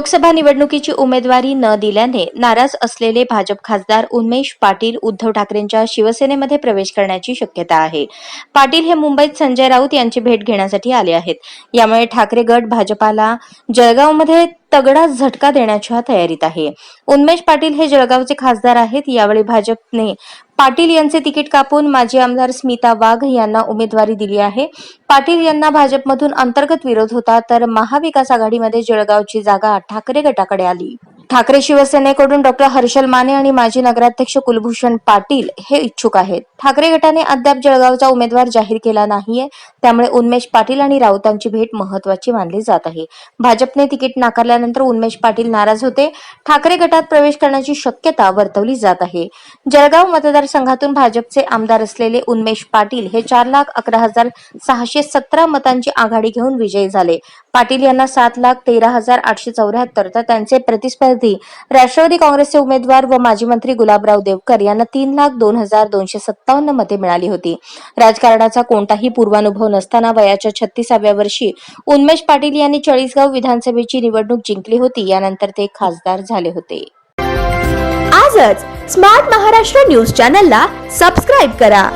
लोकसभा निवडणुकीची उमेदवारी न दिल्याने नाराज असलेले भाजप खासदार उन्मेश पाटील उद्धव ठाकरेंच्या शिवसेनेमध्ये प्रवेश करण्याची शक्यता आहे. पाटील हे मुंबईत संजय राऊत यांची भेट घेण्यासाठी आले आहेत. यामुळे ठाकरे गट भाजपाला जळगावमध्ये तगडा झटका देण्याच्या तयारीत आहे. उन्मेश पाटील हे जळगावचे खासदार आहेत. यावेळी भाजपने पाटील यांचे तिकीट कापून माजी आमदार स्मिता वाघ यांना उमेदवारी दिली आहे. पाटील यांना भाजपमधून अंतर्गत विरोध होता तर महाविकास आघाडीमध्ये जळगावची जागा ठाकरे गटाकडे आली. ठाकरे शिवसेनेकडून डॉक्टर हर्षल माने आणि माजी नगराध्यक्ष कुलभूषण पाटील हे इच्छुक आहेत. ठाकरे गटाने अद्याप जळगावचा उमेदवार जाहीर केला नाहीये. त्यामुळे उन्मेश पाटील आणि राऊतांची भेट महत्वाची मानली जात आहे. भाजपने तिकीट नाकारल्यानंतर उन्मेश पाटील नाराज होते. ठाकरे गटात प्रवेश करण्याची शक्यता वर्तवली जात आहे. जळगाव मतदारसंघातून भाजपचे आमदार असलेले उन्मेश पाटील हे चार लाख अकरा हजार सहाशे सतरा मतांची आघाडी घेऊन विजयी झाले. पाटील यांना सात लाख तेरा हजार आठशे चौऱ्याहत्तर. तर त्यांचे प्रतिस्पर्धी राष्ट्रवादी काँग्रेसचे उमेदवार व माजी मंत्री गुलाबराव देवकर यांना तीन लाख दोन हजार दोनशे सत्तावन्न मते मिळाली होती. राजकारणाचा कोणताही पूर्वानुभव नसताना वयाच्या छत्तीसाव्या वर्षी उन्मेश पाटील यांनी चाळीसगाव विधानसभेची निवडणूक जिंकली होती. यानंतर ते खासदार झाले होते. आजच स्मार्ट महाराष्ट्र न्यूज चॅनलला सबस्क्राईब करा.